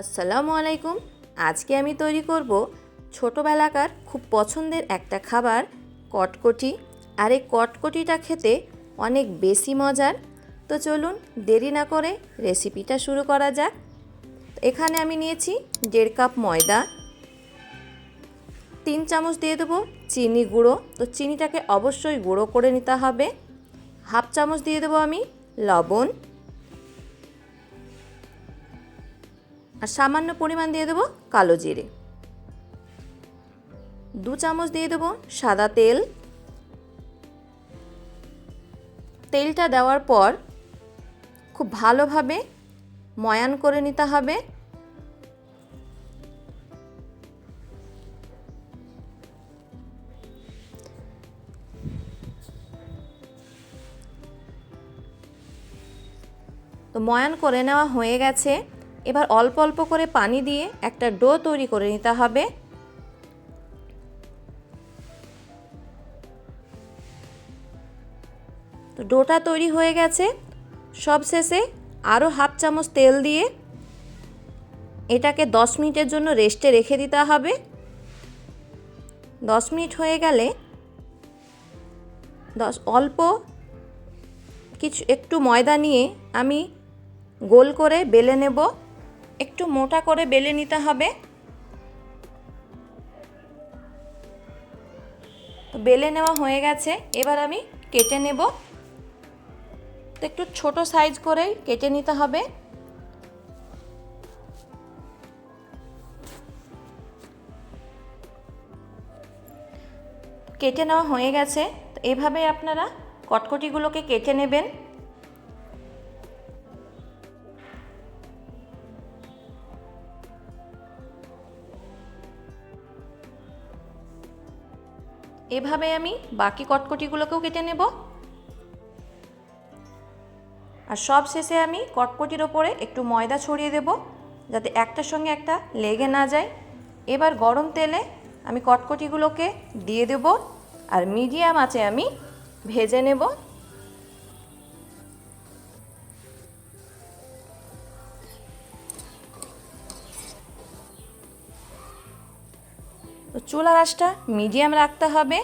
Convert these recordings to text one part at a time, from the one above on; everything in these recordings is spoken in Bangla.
আসসালামু আলাইকুম। আজকে আমি তৈরি করব ছোটোবেলাকার খুব পছন্দের একটা খাবার, কটকটি। আর এই কটকটিটা খেতে অনেক বেশি মজার। তো চলুন দেরি না করে রেসিপিটা শুরু করা যাক। এখানে আমি নিয়েছি দেড় কাপ ময়দা। তিন চামচ দিয়ে দেবো চিনি গুঁড়ো। তো চিনিটাকে অবশ্যই গুঁড়ো করে নিতে হবে। হাফ চামচ দিয়ে দেবো আমি লবণ। আর সামান্য পরিমাণ দিয়ে দেবো কালো জিরে। দু চামচ দিয়ে দেবো সাদা তেল। তেলটা দেওয়ার পর খুব ভালোভাবে ময়ান করে নিতে হবে। তো ময়ান করে নেওয়া হয়ে গেছে। এবার অল্প অল্প করে পানি দিয়ে একটা ডো তৈরি করে নিতে হবে। তো ডোটা তৈরি হয়ে গেছে। সব শেষে আরও হাফ চামচ তেল দিয়ে এটাকে দশ মিনিটের জন্য রেস্টে রেখে দিতে হবে। দশ মিনিট হয়ে গেলে দশ অল্প কিছু একটু ময়দা নিয়ে আমি গোল করে বেলে নেব। একটু মোটা করে বেলে নিতে হবে। তো বেলে নেওয়া হয়ে গেছে। এবার আমি কেটে নেব। তো একটু ছোট সাইজ করেই কেটে নিতে হবে। কেটে নেওয়া হয়ে গেছে। তো এভাবে আপনারা কটকটিগুলোকে কেটে নেবেন। এভাবে আমি বাকি কটকটিগুলোকেও কেটে নেব। আর সব শেষে আমি কটকটির ওপরে একটু ময়দা ছড়িয়ে দেব, যাতে একটার সঙ্গে একটা লেগে না যায়। এবার গরম তেলে আমি কটকটিগুলোকে দিয়ে দেব, আর মিডিয়াম আছে আমি ভেজে নেব। তো চুলার আঁচটা মিডিয়াম রাখতে হবে।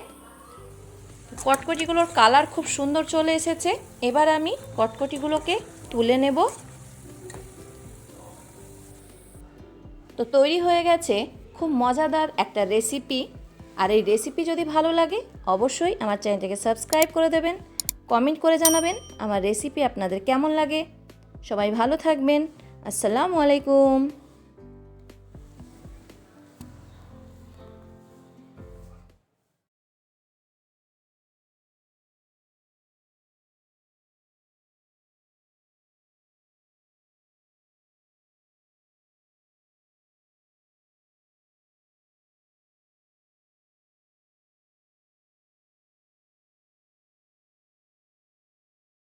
কটকটিগুলোর কালার খুব সুন্দর চলে এসেছে। এবার আমি কটকটিগুলোকে তুলে নেব। তো তৈরি হয়ে গেছে খুব মজাদার একটা রেসিপি। আর এই রেসিপি যদি ভালো লাগে, অবশ্যই আমার চ্যানেলটাকে সাবস্ক্রাইব করে দেবেন, কমেন্ট করে জানাবেন আমার রেসিপি আপনাদের কেমন লাগে। সবাই ভালো থাকবেন। আসসালামু আলাইকুম।